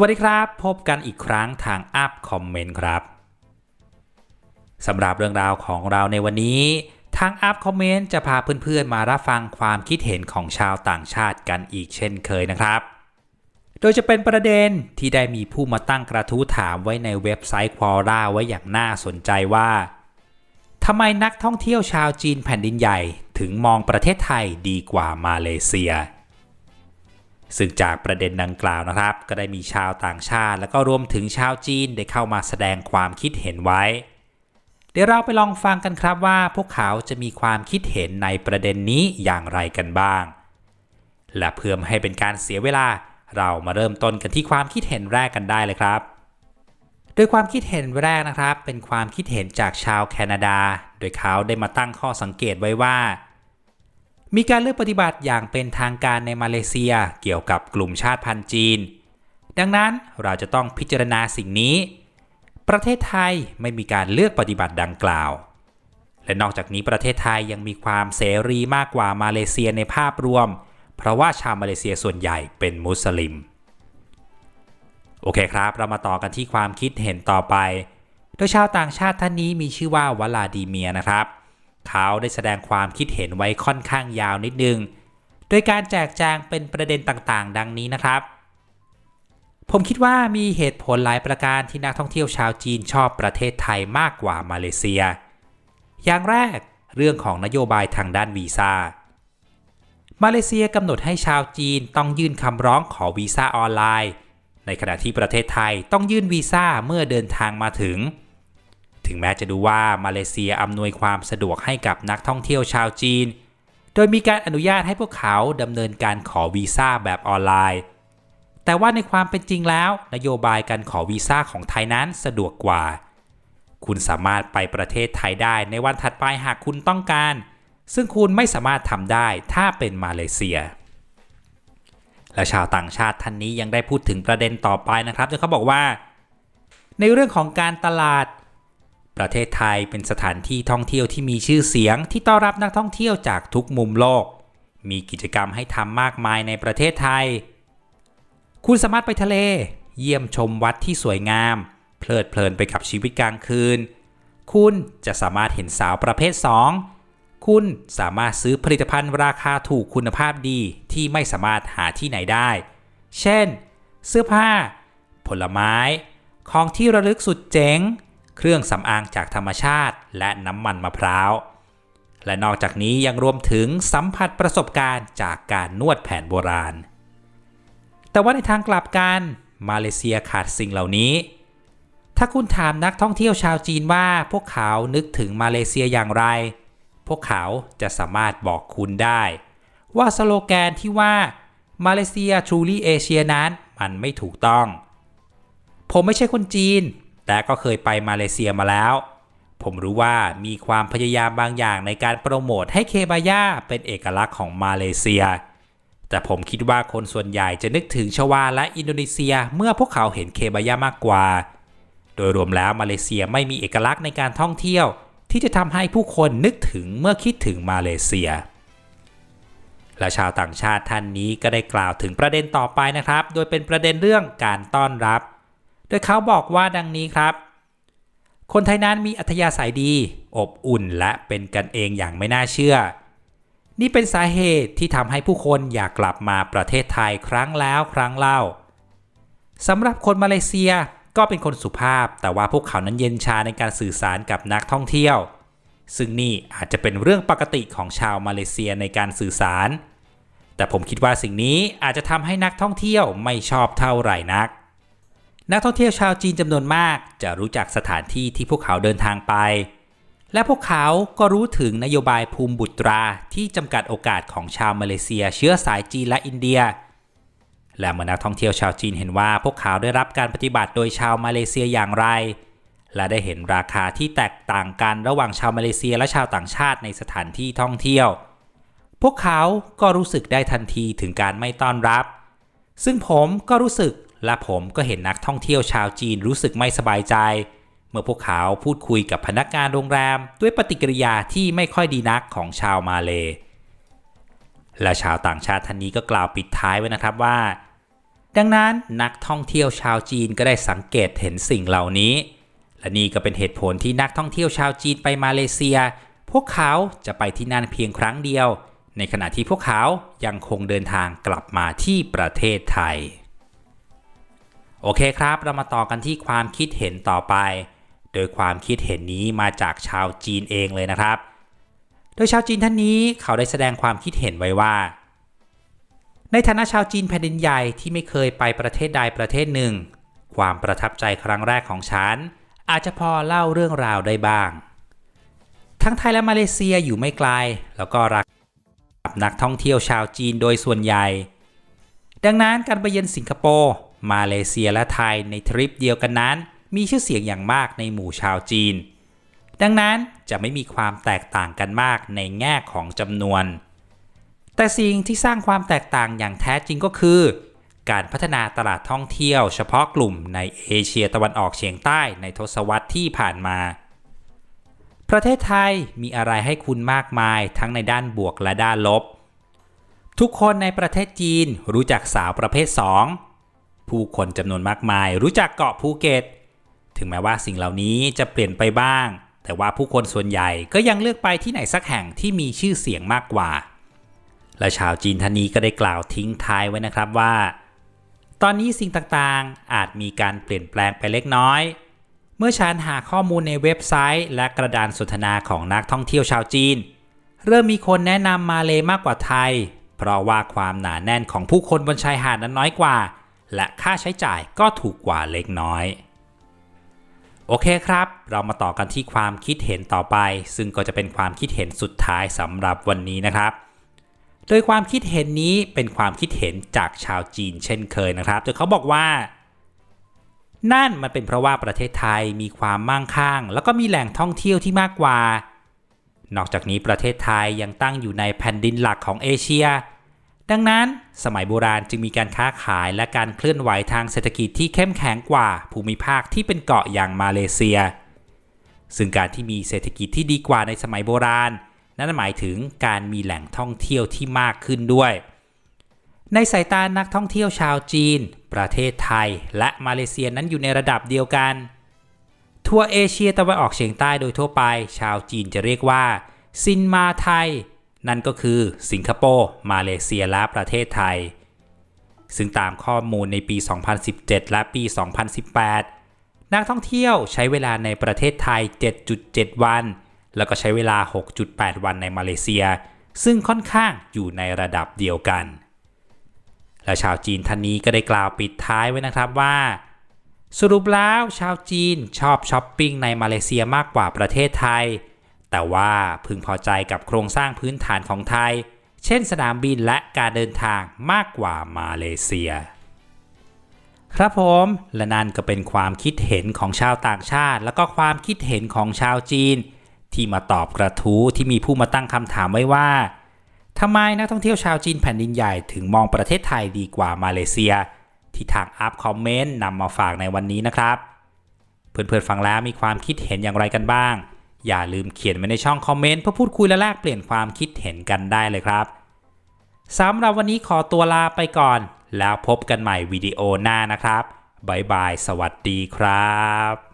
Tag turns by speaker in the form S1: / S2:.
S1: วัสดีครับ พบกันอีกครั้งทางอัพคอมเมนต์ครับสำหรับเรื่องราวของเราในวันนี้ ทางอัพคอมเมนต์จะพาเพื่อนๆมารับฟังความคิดเห็นของชาวต่างชาติกันอีกเช่นเคยนะครับ โดยจะเป็นประเด็นที่ได้มีผู้มาตั้งกระทู้ถามไว้ในเว็บไซต์ควอร่าไว้อย่างน่าสนใจว่าทำไมนักท่องเที่ยวชาวจีนแผ่นดินใหญ่ ถึงมองประเทศไทยดีกว่ามาเลเซีย ซึ่งจากประเด็นดังกล่าวนะครับ ก็ได้มีชาวต่างชาติ และก็รวมถึงชาวจีนได้เข้ามาแสดงความคิดเห็นไว้ เดี๋ยวเราไปลองฟังกันครับว่าพวกเขาจะมีความคิดเห็นในประเด็นนี้อย่างไรกันบ้าง และเพื่อไม่ให้เป็นการเสียเวลา เรามาเริ่มต้นกันที่ความคิดเห็นแรกกันได้เลยครับ โดยความคิดเห็นแรกนะครับ เป็นความคิดเห็นจากชาวแคนาดา โดยเขาได้มาตั้งข้อสังเกตไว้ว่า มีการเลือกปฏิบัติอย่างเป็นทางการในมาเลเซียเกี่ยวกับกลุ่มชาติพันธุ์จีน ดังนั้นเราจะต้องพิจารณาสิ่งนี้ ประเทศไทยไม่มีการเลือกปฏิบัติดังกล่าว และนอกจากนี้ประเทศไทยยังมีความเสรีมากกว่ามาเลเซียในภาพรวม เพราะว่าชาวมาเลเซียส่วนใหญ่เป็นมุสลิม โอเคครับ เรามาต่อกันที่ความคิดเห็นต่อไป โดยชาวต่างชาติท่านนี้มีชื่อว่าวลาดีเมียนะครับ เขาได้แสดงความคิดเห็นไว้ค่อนข้างยาวนิดนึง โดยการแจกแจงเป็นประเด็นต่างๆ ดังนี้นะครับ ผมคิดว่ามีเหตุผลหลายประการที่นักท่องเที่ยวชาวจีนชอบประเทศไทยมากกว่ามาเลเซีย อย่างแรกเรื่องของนโยบายทางด้านวีซ่า มาเลเซียกำหนดให้ชาวจีนต้องยื่นคำร้องขอวีซ่าออนไลน์ ในขณะที่ประเทศไทยต้องยื่นวีซ่าเมื่อเดินทางมาถึง ถึงแม้จะดูว่ามาเลเซียอำนวยความสะดวกให้กับนักท่องเที่ยวชาวจีน โดยมีการอนุญาตให้พวกเขาดำเนินการขอวีซ่าแบบออนไลน์ แต่ว่าในความเป็นจริงแล้ว นโยบายการขอวีซ่าของไทยนั้นสะดวกกว่า คุณสามารถไปประเทศไทยได้ในวันถัดไปหากคุณต้องการ ซึ่งคุณไม่สามารถทำได้ถ้าเป็นมาเลเซีย และชาวต่างชาติท่านนี้ยังได้พูดถึงประเด็นต่อไปนะครับโดยเขาบอกว่าในเรื่องของการตลาด ประเทศไทยเป็นสถานที่ท่องเที่ยวที่มีชื่อเสียงที่ต้อนรับนักท่องเที่ยวจากทุกมุมโลก มีกิจกรรมให้ทำมากมายในประเทศไทย คุณสามารถไปทะเล เยี่ยมชมวัดที่สวยงาม เพลิดเพลินไปกับชีวิตกลางคืน คุณจะสามารถเห็นสาวประเภท 2 คุณสามารถซื้อผลิตภัณฑ์ราคาถูกคุณภาพดีที่ไม่สามารถหาที่ไหนได้ เช่น เสื้อผ้า ผลไม้ ของที่ระลึกสุดเจ๋ง เครื่องสำอางจากธรรมชาติ และน้ำมันมะพร้าว และนอกจากนี้ยังรวมถึงสัมผัสประสบการณ์จากการนวดแผนโบราณ แต่ว่าในทางกลับกันมาเลเซียขาดสิ่งเหล่านี้ ถ้าคุณถามนักท่องเที่ยวชาวจีนว่าพวกเขานึกถึงมาเลเซียอย่างไร พวกเขาจะสามารถบอกคุณได้ ว่าสโลแกนที่ว่ามาเลเซีย truly Asia นั้นมันไม่ถูกต้อง ผมไม่ใช่คนจีน แต่ก็เคยไปมาเลเซียมาแล้ว ผมรู้ว่ามีความพยายามบางอย่างในการโปรโมทให้เคบาย่าเป็นเอกลักษณ์ของมาเลเซีย แต่ผมคิดว่าคนส่วนใหญ่จะนึกถึงชวาและอินโดนีเซียเมื่อพวกเขาเห็นเคบาย่ามากกว่า โดยรวมแล้วมาเลเซียไม่มีเอกลักษณ์ในการท่องเที่ยว ที่จะทำให้ผู้คนนึกถึงเมื่อคิดถึงมาเลเซียและชาวต่างชาติท่านนี้ก็ได้กล่าวถึงประเด็นต่อไปนะครับ โดยเป็นประเด็นเรื่องการต้อนรับ โดยเขาบอกว่าดังนี้ครับ คนไทยนั้นมีอัธยาศัยดี อบอุ่นและเป็นกันเองอย่างไม่น่าเชื่อ นี่เป็นสาเหตุที่ทำให้ผู้คนอยากกลับมาประเทศไทยครั้งแล้วครั้งเล่าสำหรับคนมาเลเซียก็เป็นคนสุภาพ แต่ว่าพวกเขานั้นเย็นชาในการสื่อสารกับนักท่องเที่ยว ซึ่งนี่อาจจะเป็นเรื่องปกติของชาวมาเลเซียในการสื่อสาร แต่ผมคิดว่าสิ่งนี้อาจจะทำให้นักท่องเที่ยวไม่ชอบเท่าไหร่นัก นักท่องเที่ยวชาวจีนจำนวนมากจะรู้จักสถานที่ที่พวกเขาเดินทางไป และพวกเขาก็รู้ถึงนโยบายภูมิบุตราที่จำกัดโอกาสของชาวมาเลเซีย เชื้อสายจีนและอินเดีย และเมื่อนักท่องเที่ยวชาวจีนเห็นว่าพวกเขาได้รับการปฏิบัติโดยชาวมาเลเซียอย่างไร และได้เห็นราคาที่แตกต่างกันระหว่างชาวมาเลเซียและชาวต่างชาติในสถานที่ท่องเที่ยว พวกเขาก็รู้สึกได้ทันทีถึงการไม่ต้อนรับซึ่งผมก็รู้สึก และผมก็เห็นนักท่องเที่ยวชาวจีนรู้สึกไม่สบายใจ เมื่อพวกเขาพูดคุยกับพนักงานโรงแรม ด้วยปฏิกิริยาที่ไม่ค่อยดีนักของชาวมาเล และชาวต่างชาติท่านนี้ก็กล่าวปิดท้ายไว้นะครับว่า ดังนั้นนักท่องเที่ยวชาวจีนก็ได้สังเกตเห็นสิ่งเหล่านี้ และนี่ก็เป็นเหตุผลที่นักท่องเที่ยวชาวจีนไปมาเลเซีย พวกเขาจะไปที่นั่นเพียงครั้งเดียว ในขณะที่พวกเขายังคงเดินทางกลับมาที่ประเทศไทย โอเคครับ เรามาต่อกันที่ความคิดเห็นต่อไป โดยความคิดเห็นนี้มาจากชาวจีนเองเลยนะครับ โดยชาวจีนท่านนี้เขาได้แสดงความคิดเห็นไว้ว่า ในฐานะชาวจีนแผ่นดินใหญ่ที่ไม่เคยไปประเทศใดประเทศหนึ่ง ความประทับใจครั้งแรกของฉัน อาจจะพอเล่าเรื่องราวได้บ้าง ทั้งไทยและมาเลเซียอยู่ไม่ไกล แล้วก็รักกับนักท่องเที่ยวชาวจีนโดยส่วนใหญ่ ดังนั้นการไปเยือนสิงคโปร์ มาเลเซียและไทยในทริปเดียวกันนั้น มีชื่อเสียงอย่างมากในหมู่ชาวจีน ดังนั้นจะไม่มีความแตกต่างกันมากในแง่ของจำนวน แต่สิ่งที่สร้างความแตกต่างอย่างแท้จริงก็คือ การพัฒนาตลาดท่องเที่ยวเฉพาะกลุ่มในเอเชียตะวันออกเฉียงใต้ในทศวรรษที่ผ่านมา ประเทศไทยมีอะไรให้คุณมากมายทั้งในด้านบวกและด้านลบทุกคนในประเทศจีนรู้จักสาวประเภท 2 ผู้คนจำนวนมากมายรู้จักเกาะภูเก็ต ถึงแม้ว่าสิ่งเหล่านี้จะเปลี่ยนไปบ้าง แต่ว่าผู้คนส่วนใหญ่ก็ยังเลือกไปที่ไหนสักแห่งที่มีชื่อเสียงมากกว่า และชาวจีนท่านนี้ก็ได้กล่าวทิ้งท้ายไว้นะครับว่า ตอนนี้สิ่งต่างๆ อาจมีการเปลี่ยนแปลงไปเล็กน้อย เมื่อฉันหาข้อมูลในเว็บไซต์ และกระดานสนทนาของนักท่องเที่ยวชาวจีน เริ่มมีคนแนะนำมาเลมากกว่าไทย เพราะว่าความหนาแน่นของผู้คนบนชายหาดนั้นน้อยกว่า และค่าใช้จ่ายก็ถูกกว่าเล็กน้อย โอเคครับ เรามาต่อกันที่ความคิดเห็นต่อไป ซึ่งก็จะเป็นความคิดเห็นสุดท้ายสำหรับวันนี้นะครับ โดยความคิดเห็นนี้เป็นความคิดเห็นจากชาวจีนเช่นเคยนะครับ โดยเขาบอกว่านั่นมันเป็นเพราะว่าประเทศไทยมีความมั่งคั่ง แล้วก็มีแหล่งท่องเที่ยวที่มากกว่า นอกจากนี้ประเทศไทยยังตั้งอยู่ในแผ่นดินหลักของเอเชีย ดังนั้นสมัยโบราณจึงมีการค้าขายและการเคลื่อนไหวทางเศรษฐกิจที่เข้มแข็งกว่าภูมิภาคที่เป็นเกาะอย่างมาเลเซีย ซึ่งการที่มีเศรษฐกิจที่ดีกว่าในสมัยโบราณ นั่นหมายถึงการมีแหล่งท่องเที่ยวที่มากขึ้นด้วย ในสายตานักท่องเที่ยวชาวจีน ประเทศไทย และมาเลเซียนั้นอยู่ในระดับเดียวกัน ทั่วเอเชียตะวันออกเฉียงใต้โดยทั่วไป ชาวจีนจะเรียกว่าซินมาไทย นั่นก็คือสิงคโปร์มาเลเซียและประเทศไทย ซึ่งตามข้อมูลในปี 2017 และปี 2018 นักท่องเที่ยวใช้เวลาในประเทศไทย 7.7 วัน แล้วก็ใช้เวลา 6.8 วันในมาเลเซีย ซึ่งค่อนข้างอยู่ในระดับเดียวกัน และชาวจีนท่านนี้ก็ได้กล่าวปิดท้ายไว้นะครับว่า สรุปแล้วชาวจีนชอบช้อปปิ้งในมาเลเซียมากกว่าประเทศไทย แต่ว่าพึงพอใจกับโครงสร้างพื้นฐานของไทย เช่นสนามบินและการเดินทางมากกว่ามาเลเซีย ครับผมและนั่นก็เป็นความคิดเห็นของชาวต่างชาติ แล้วก็ความคิดเห็นของชาวจีน ที่มาตอบกระทู้ที่มีผู้มาตั้งคำถามไว้ว่าทำไมนักท่องเที่ยวชาวจีนแผ่นดินใหญ่ถึงมองประเทศไทยดีกว่ามาเลเซีย ที่ทางอัพคอมเมนต์นำมาฝากในวันนี้นะครับ เพื่อนๆฟังแล้วมีความคิดเห็นอย่างไรกันบ้าง อย่าลืมเขียนไว้ในช่องคอมเมนต์เพื่อพูดคุยและแลกเปลี่ยนความคิดเห็นกันได้เลยครับสำหรับวันนี้ขอตัวลาไปก่อน แล้วพบกันใหม่วิดีโอหน้านะครับบ๊ายบาย สวัสดีครับ